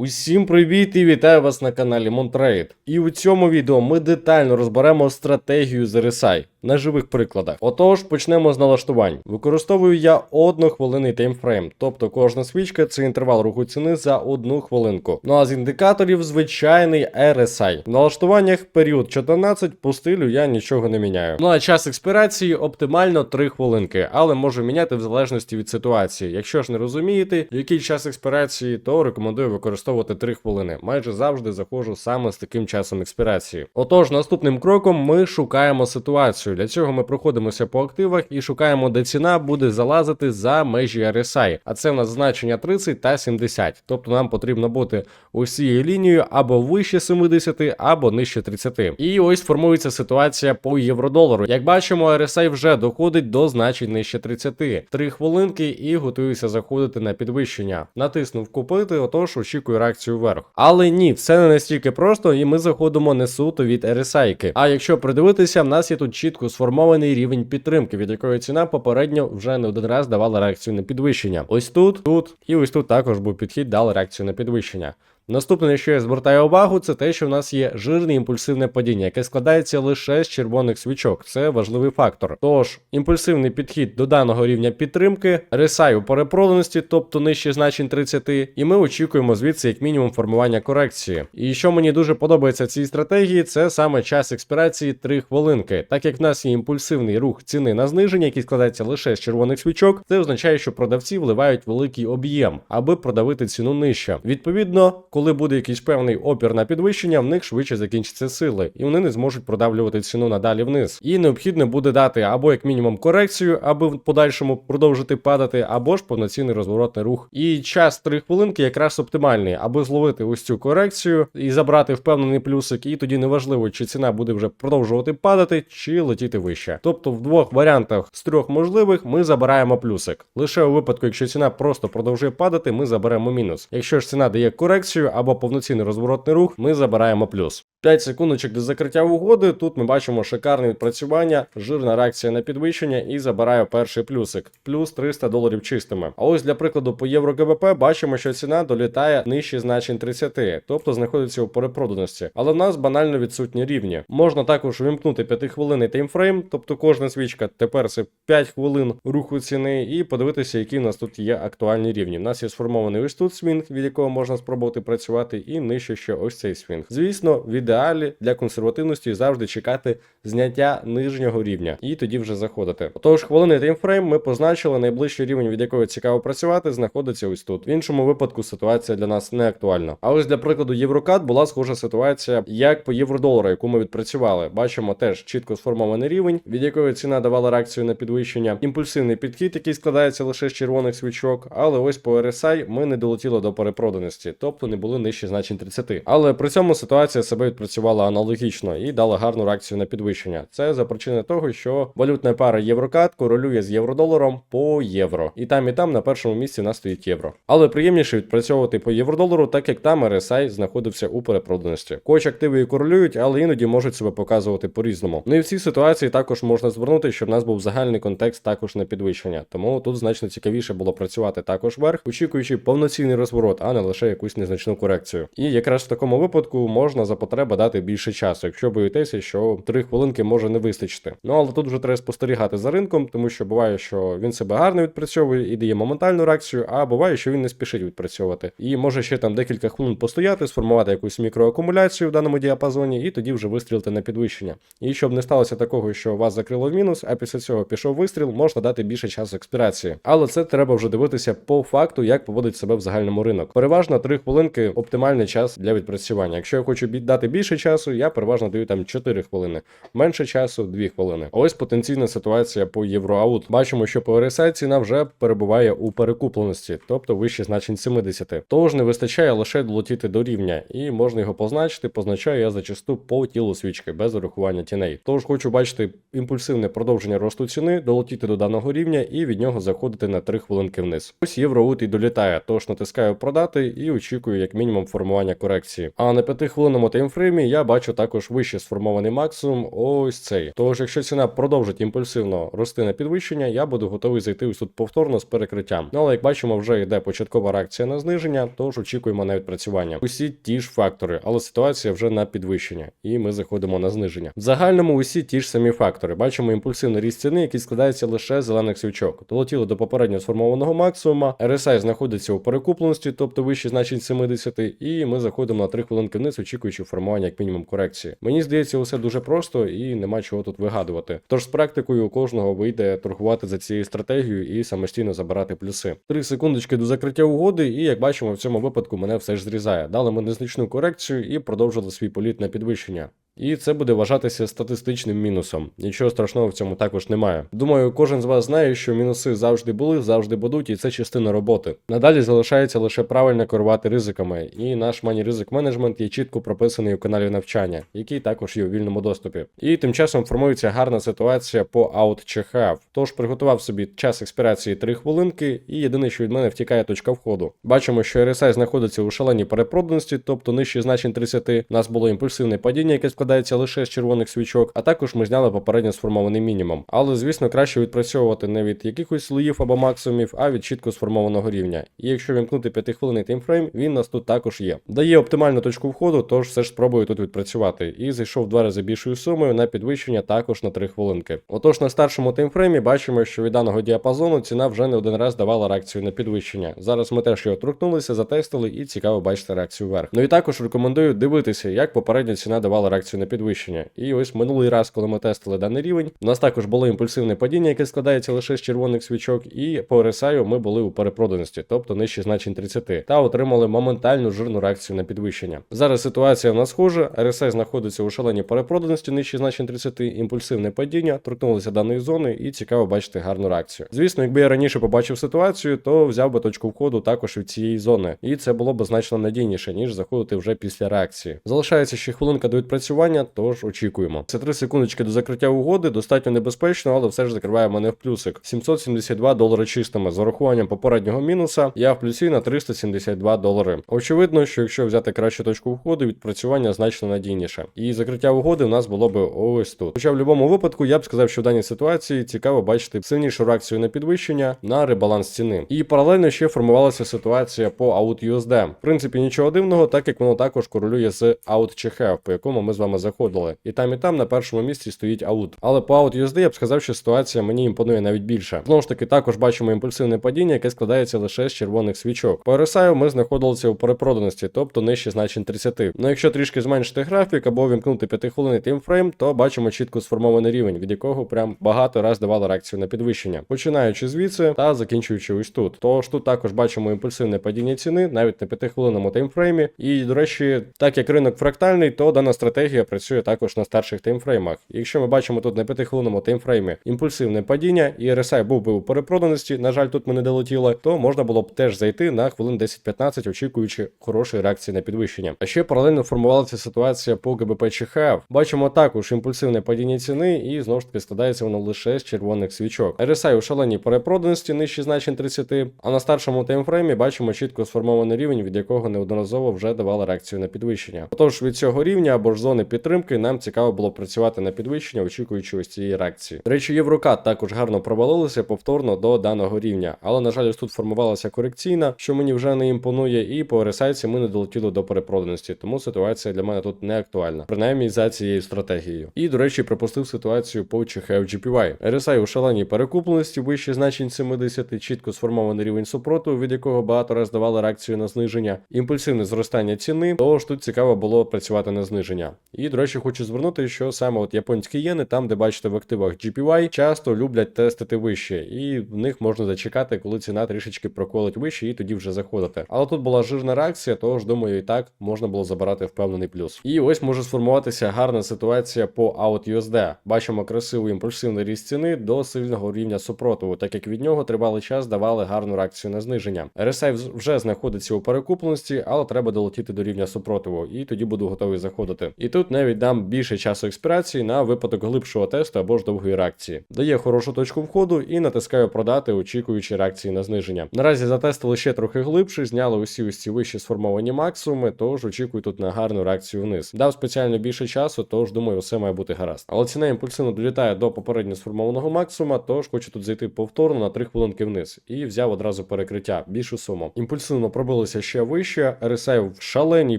Усім привіт і вітаю вас на каналі Монтрейд. І у цьому відео ми детально розберемо стратегію з RSI на живих прикладах. Отож, почнемо з налаштувань. Використовую я однохвилинний таймфрейм, тобто кожна свічка це інтервал руху ціни за одну хвилинку. Ну а з індикаторів звичайний RSI. В налаштуваннях період 14 по стилю я нічого не міняю. Ну а час експірації оптимально 3 хвилинки, але можу міняти в залежності від ситуації. Якщо ж не розумієте, який час експірації, то рекомендую використовувати 3 хвилини. Майже завжди заходжу саме з таким часом експірації. Отож, наступним кроком ми шукаємо ситуацію. Для цього ми проходимося по активах і шукаємо, де ціна буде залазити за межі RSI. А це в нас значення 30 та 70. Тобто нам потрібно бути ось цією лінією або вище 70, або нижче 30. І ось формується ситуація по євро-долару. Як бачимо, RSI вже доходить до значень нижче 30. 3 хвилинки і готуюся заходити на підвищення. Натиснув купити, отож очікую реакцію вверх. Але ні, все не настільки просто, і ми заходимо не суто від RSI. А якщо придивитися, в нас є тут чітко сформований рівень підтримки, від якої ціна попередньо вже не один раз давала реакцію на підвищення. Ось тут, тут і ось тут також був підхід, дали реакцію на підвищення. Наступне, на що я звертаю увагу, це те, що в нас є жирне імпульсивне падіння, яке складається лише з червоних свічок. Це важливий фактор. Тож, імпульсивний підхід до даного рівня підтримки, RSI у перепроданості, тобто нижче значень 30, і ми очікуємо звідси як мінімум формування корекції. І що мені дуже подобається цій стратегії, це саме час експірації 3 хвилинки. Так як в нас є імпульсивний рух ціни на зниження, який складається лише з червоних свічок, це означає, що продавці вливають великий об'єм, аби продавити ціну нижче. Відповідно, коли буде якийсь певний опір на підвищення, в них швидше закінчаться сили, і вони не зможуть продавлювати ціну надалі вниз. І необхідно буде дати або як мінімум корекцію, аби в подальшому продовжити падати, або ж повноцінний розворотний рух. І час 3 хвилинки якраз оптимальний, аби зловити ось цю корекцію і забрати впевнений плюсик. І тоді неважливо, чи ціна буде вже продовжувати падати, чи летіти вище. Тобто в двох варіантах з трьох можливих ми забираємо плюсик. Лише у випадку, якщо ціна просто продовжує падати, ми заберемо мінус. Якщо ж ціна дає корекцію або повноцінний розворотний рух, ми забираємо плюс. 5 секундочок до закриття угоди. Тут ми бачимо шикарне відпрацювання, жирна реакція на підвищення і забираю перший плюсик, плюс 300 доларів чистими. А ось для прикладу по євро ГБП бачимо, що ціна долітає нижче значень 30, тобто знаходиться у перепроданості. Але в нас банально відсутні рівні. Можна також вимкнути 5 хвилинний таймфрейм, тобто кожна свічка тепер це 5 хвилин руху ціни, і подивитися, які в нас тут є актуальні рівні. У нас є сформований ось тут свінг, від якого можна спробувати працювати, і нижче ще ось цей свінг. Звісно, в ідеалі для консервативності завжди чекати зняття нижнього рівня і тоді вже заходити. Отож, хвилинний таймфрейм ми позначили найближчий рівень, від якого цікаво працювати, знаходиться ось тут. В іншому випадку ситуація для нас не актуальна. А ось для прикладу Єврокат була схожа ситуація, як по євро-долару, яку ми відпрацювали. Бачимо теж чітко сформований рівень, від якої ціна давала реакцію на підвищення. Імпульсивний підхід, який складається лише з червоних свічок. Але ось по RSI ми не долетіли до перепроданості, тобто не були нижче значень 30. Але при цьому ситуація себе відпрацювала аналогічно і дала гарну реакцію на підвищення. Це за причини того, що валютна пара єврокат корелює з євро-доларом по євро. І там, і там на першому місці нас стоїть євро. Але приємніше відпрацьовувати по євро-долару, так як там RSI знаходився у перепроданості. Коч активи і корелюють, але іноді можуть себе показувати по-різному. Ну і в цій ситуації також можна звернути, щоб в нас був загальний контекст також на підвищення. Тому тут значно цікавіше було працювати також вверх, очікуючи повноцінний розворот, а не лише якусь незначну корекцію. І якраз в такому випадку можна за потреби дати більше часу, якщо боїтеся, що 3 хвилинки може не вистачити. Ну але тут вже треба спостерігати за ринком, тому що буває, що він себе гарно відпрацьовує і дає моментальну реакцію, а буває, що він не спішить відпрацьовувати. І може ще там декілька хвилин постояти, сформувати якусь мікроакумуляцію в даному діапазоні, і тоді вже вистрілити на підвищення. І щоб не сталося такого, що вас закрило в мінус, а після цього пішов вистріл, можна дати більше часу експірації. Але це треба вже дивитися по факту, як поводить себе в загальному ринок. Переважно 3 хвилинки оптимальний час для відпрацювання. Якщо я хочу дати більше часу, я переважно даю там 4 хвилини. Менше часу 2 хвилини. Ось потенційна ситуація по євроаут. Бачимо, що по RSI ціна вже перебуває у перекупленості, тобто вище значень 70. Тож не вистачає лише долетіти до рівня, і можна його позначити. Позначаю я зачасту по тілу свічки без урахування тіней. Тож хочу бачити імпульсивне продовження росту ціни, долетіти до даного рівня і від нього заходити на 3 хвилинки вниз. Ось євроаут і долітає, тож натискаю продати і очікую, як мінімум формування корекції. А на 5-хвилинному таймфреймі я бачу також вище сформований максимум ось цей. Тож, якщо ціна продовжить імпульсивно рости на підвищення, я буду готовий зайти ось тут повторно з перекриттям. Ну але як бачимо, вже йде початкова реакція на зниження, тож очікуємо на відпрацювання. Усі ті ж фактори, але ситуація вже на підвищення, і ми заходимо на зниження. В загальному усі ті ж самі фактори. Бачимо імпульсивний ріст ціни, який складається лише з зелених свічок. Долетіли до попередньо сформованого максимума. RSI знаходиться у перекупленості, тобто вище значень 70, і ми заходимо на 3 хвилинки вниз, очікуючи формування як мінімум корекції. Мені здається, усе дуже просто і нема чого тут вигадувати. Тож з практикою у кожного вийде торгувати за цією стратегією і самостійно забирати плюси. Три секундочки до закриття угоди, і як бачимо, в цьому випадку мене все ж зрізає. Дали ми незначну корекцію і продовжили свій політ на підвищення. І це буде вважатися статистичним мінусом. Нічого страшного в цьому також немає. Думаю, кожен з вас знає, що мінуси завжди були, завжди будуть, і це частина роботи. Надалі залишається лише правильно керувати ризиками, і наш мані ризик менеджмент є чітко прописаний у каналі навчання, який також є у вільному доступі. І тим часом формується гарна ситуація по чи have. Тож приготував собі час експірації 3 хвилинки, і єдине, що від мене втікає точка входу. Бачимо, що RSI знаходиться у шаленій перепроданості, тобто нижче значень 30. У нас було імпульсивне падіння, яке складається лише з червоних свічок, а також ми зняли попередньо сформований мінімум. Але, звісно, краще відпрацьовувати не від якихось слоїв або максимумів, а від чітко сформованого рівня. І якщо вімкнути 5-хвилинний таймфрейм, він нас тут також є. Дає оптимальну точку входу, тож все ж спробую тут відпрацювати. І зайшов два рази більшою сумою на підвищення також на 3 хвилинки. Отож, на старшому таймфреймі бачимо, що від даного діапазону ціна вже не один раз давала реакцію на підвищення. Зараз ми теж його торкнулися, затестили і цікаво бачити реакцію вверх. Ну і також рекомендую дивитися, як попередня ціна давала реакцію на підвищення. І ось минулий раз, коли ми тестили даний рівень, у нас також було імпульсивне падіння, яке складається лише з червоних свічок, і по RSI ми були у перепроданості, тобто нижче значень 30, та отримали моментальну жирну реакцію на підвищення. Зараз ситуація в нас схожа. RSI знаходиться у шаленій перепроданості, нижче значень 30, імпульсивне падіння, торкнулися даної зони, і цікаво бачити гарну реакцію. Звісно, якби я раніше побачив ситуацію, то взяв би точку входу також від цієї зони, і це було б значно надійніше, ніж заходити вже після реакції. Залишається ще хвилинка до відпрацювання, тож очікуємо. Це 3 секундочки до закриття угоди, достатньо небезпечно, але все ж закриває мене в плюсик. 772 долари чистими. З урахуванням попереднього мінуса я в плюсі на 372 долари. Очевидно, що якщо взяти кращу точку входу, відпрацювання значно надійніше. І закриття угоди у нас було би ось тут. Хоча в будь-якому випадку я б сказав, що в даній ситуації цікаво бачити сильнішу реакцію на підвищення на ребаланс ціни. І паралельно ще формувалася ситуація по out USD. В принципі, нічого дивного, так як воно також корелює з out чи по якому ми з вами заходили. І там і там на першому місці стоїть аут. Але по аут USD я б сказав, що ситуація мені імпонує навіть більше. Знову ж таки, також бачимо імпульсивне падіння, яке складається лише з червоних свічок. По RSI ми знаходилися у перепроданості, тобто нижче значень 30. Ну якщо трішки зменшити графік або вімкнути 5 хвилинний таймфрейм, то бачимо чітко сформований рівень, від якого прям багато раз давало реакцію на підвищення, починаючи звідси та закінчуючи ось тут. Тож тут також бачимо імпульсивне падіння ціни навіть на 5 хвилинному таймфреймі. І, до речі, так як ринок фрактальний, то дана стратегія працює також на старших таймфреймах. Якщо ми бачимо тут на 5-хвилинному таймфреймі імпульсивне падіння, і RSI був би у перепроданості, на жаль, тут ми не долетіли, то можна було б теж зайти на хвилин 10-15, очікуючи хорошої реакції на підвищення. А ще паралельно формувалася ситуація по ГБП ЧХФ. Бачимо також імпульсивне падіння ціни, і знову ж таки складається воно лише з червоних свічок. RSI у шаленій перепроданості нижче значень 30, а на старшому таймфреймі бачимо чітко сформований рівень, від якого неодноразово вже давала реакцію на підвищення. Отож, від цього рівня або ж зони підтримки нам цікаво було працювати на підвищення, очікуючи ось цієї реакції. До речі, Єврокат також гарно провалилися повторно до даного рівня, але на жаль, ось тут формувалася корекційна, що мені вже не імпонує, і по RSI ми не долетіли до перепроданості, тому ситуація для мене тут не актуальна, принаймні за цією стратегією. І до речі, пропустив ситуацію по ЧХФ GPY. RSI у шаленій перекупленості вище значень 70, чітко сформований рівень супротиву, від якого багато раз давали реакцію на зниження, імпульсивне зростання ціни, тож тут цікаво було працювати на зниження. І до речі, хочу звернути, що саме от японські єни, там де бачите в активах GPY, часто люблять тестити вище, і в них можна зачекати, коли ціна трішечки проколить вище, і тоді вже заходити. Але тут була жирна реакція, тож думаю, і так можна було забирати впевнений плюс. І ось може сформуватися гарна ситуація по out USD. Бачимо красивий імпульсивний ріст ціни до сильного рівня супротиву, так як від нього тривалий час давали гарну реакцію на зниження. RSI вже знаходиться у перекупленості, але треба долетіти до рівня супротиву, і тоді буду готовий заходити. І тут тут навіть дам більше часу експірації на випадок глибшого тесту або ж довгої реакції. Дає хорошу точку входу і натискаю продати, очікуючи реакції на зниження. Наразі затестили ще трохи глибше, зняли усі ось ці вищі сформовані максимуми, тож очікую тут на гарну реакцію вниз. Дав спеціально більше часу, тож думаю, все має бути гаразд. Але ціна імпульсивно долітає до попередньо сформованого максимума, тож хочу тут зайти повторно на 3 хвилинки вниз і взяв одразу перекриття, більшу суму. Імпульсивно пробилися ще вище, RSI в шаленій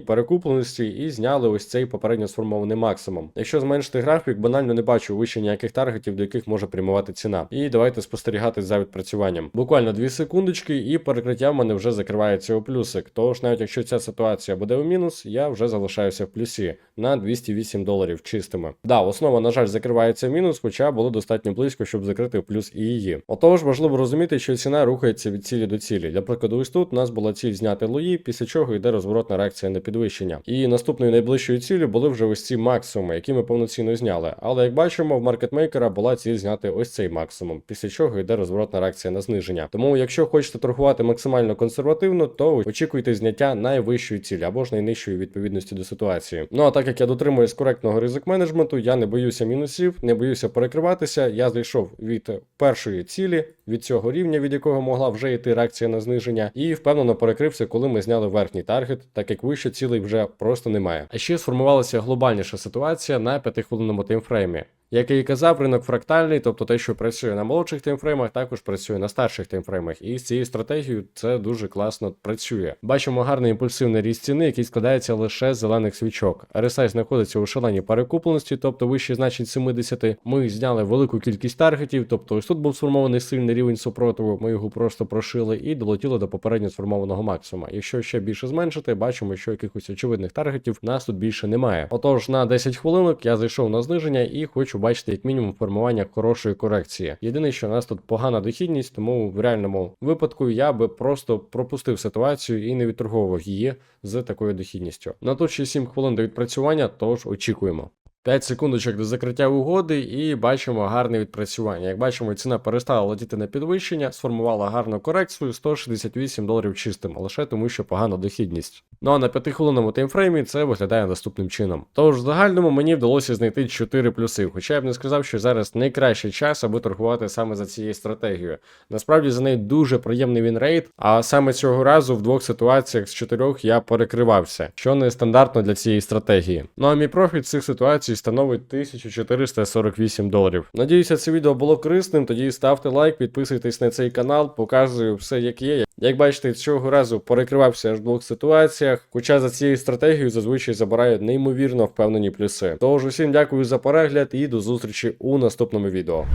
перекупленості і зняли ось цей попередньо сформований максимум. Якщо зменшити графік, банально не бачу вище ніяких таргетів, до яких може прямувати ціна. І давайте спостерігати за відпрацюванням. Буквально 2 секундочки, і перекриття в мене вже закривається у плюсик. Тож навіть якщо ця ситуація буде у мінус, я вже залишаюся в плюсі на 208 доларів чистими. Да, основа, на жаль, закривається в мінус, хоча було достатньо близько, щоб закрити в плюс і її. Отож, важливо розуміти, що ціна рухається від цілі до цілі. Для прикладу, ось тут у нас була ціль зняти лої, після чого йде розворотна реакція на підвищення. І наступною найближчою ціллю були вже ось ці максимуми, які ми повноцінно зняли. Але як бачимо, в маркетмейкера була ціль зняти ось цей максимум, після чого йде розворотна реакція на зниження. Тому, якщо хочете торгувати максимально консервативно, то очікуйте зняття найвищої цілі або ж найнижчої відповідності до ситуації. Ну а так як я дотримуюсь коректного ризик менеджменту, я не боюся мінусів, не боюся перекриватися. Я зайшов від першої цілі, від цього рівня, від якого могла вже йти реакція на зниження, і впевнено перекрився, коли ми зняли верхній таргет, так як вище цілей вже просто немає. А ще сформувалася глобальніша ситуація на 5-хвилинному таймфреймі. Як я і казав, ринок фрактальний, тобто те, що працює на молодших таймфреймах, також працює на старших таймфреймах. І з цією стратегією це дуже класно працює. Бачимо гарний імпульсивний ріст ціни, який складається лише з зелених свічок. RSI знаходиться у шаленій перекупленості, тобто вище значень 70. Ми зняли велику кількість таргетів, тобто ось тут був сформований сильний рівень супротиву, ми його просто прошили і долетіли до попередньо сформованого максимума. Якщо ще більше зменшити, бачимо, що якихось очевидних таргетів нас тут більше немає. Отож, на 10 хвилинок я зайшов на зниження і хочу бачити як мінімум формування хорошої корекції. Єдине, що у нас тут погана дохідність, тому в реальному випадку я би просто пропустив ситуацію і не відторговував її з такою дохідністю. На то ще 7 хвилин до відпрацювання, тож очікуємо. 5 секундочок до закриття угоди і бачимо гарне відпрацювання. Як бачимо, ціна перестала летіти на підвищення, сформувала гарну корекцію 168 доларів чистим, лише тому, що погана дохідність. Ну а на 5-хвилинному таймфреймі це виглядає наступним чином. Тож в загальному мені вдалося знайти 4 плюси, хоча я б не сказав, що зараз найкращий час, аби торгувати саме за цією стратегією. Насправді за нею дуже приємний вінрейт, а саме цього разу в двох ситуаціях з чотирьох я перекривався, що не стандартно для цієї стратегії. Ну а мій профіт з цих ситуацій становить 1448 доларів. Надіюся, це відео було корисним. Тоді ставте лайк, підписуйтесь на цей канал, показую все, як є. Як бачите, цього разу перекривався аж в двох ситуаціях, хоча за цією стратегією зазвичай забирає неймовірно впевнені плюси. Тож усім дякую за перегляд і до зустрічі у наступному відео.